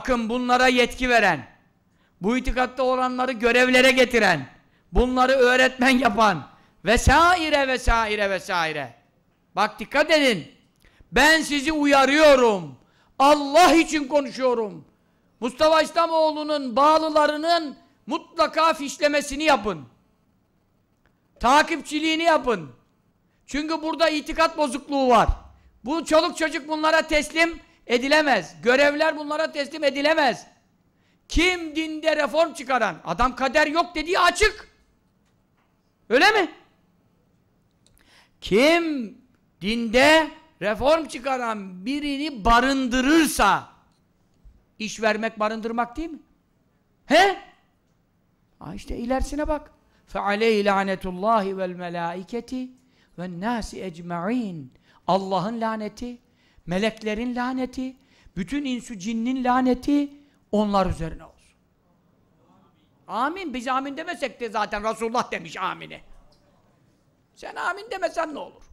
Bakın bunlara yetki veren, bu itikatta olanları görevlere getiren, bunları öğretmen yapan vesaire vesaire vesaire. Bak dikkat edin. Ben sizi uyarıyorum. Allah için konuşuyorum. Mustafa İslamoğlu'nun bağlılarının mutlaka fişlemesini yapın. Takipçiliğini yapın. Çünkü burada itikat bozukluğu var. Bu çoluk çocuk bunlara teslim edilemez. Görevler bunlara teslim edilemez. Kim dinde reform çıkaran? Adam kader yok dediği açık. Öyle mi? Kim dinde reform çıkaran birini barındırırsa iş vermek barındırmak değil mi? He? Ha işte ilerisine bak. فَعَلَيْهِ لَعْنَةُ اللّٰهِ وَالْمَلَائِكَةِ وَالنَّاسِ اَجْمَعِينَ Allah'ın laneti, meleklerin laneti, bütün insü cinnin laneti onlar üzerine olsun. Amin. Biz amin demesek de zaten Resulullah demiş amini. Sen amin demesen ne olur?